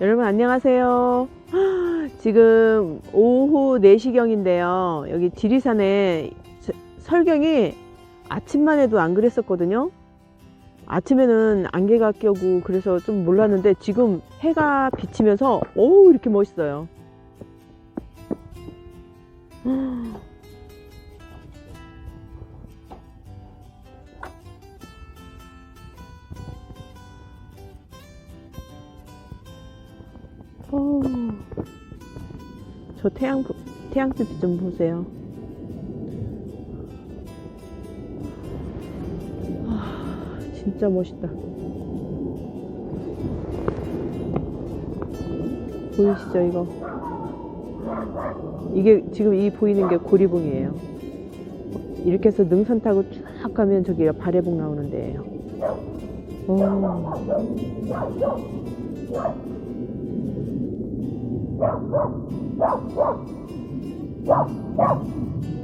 여러분 안녕하세요. 지금 오후 4시경인데요. 여기 지리산에 저- 설경이 아침만 해도 안 그랬었거든요. 아침에는 안개가 껴고 그래서 좀 몰랐는데 지금 해가 비치면서 오 이렇게 멋있어요. 오, 저 태양 태양빛 좀 보세요. 아, 진짜 멋있다. 보이시죠 이거? 이게 지금 이 보이는 게 고리봉이에요. 이렇게 해서 능선 타고 쭉 가면 저기가 발해봉 나오는 데예요. 오. Wow, wow, wow, wow.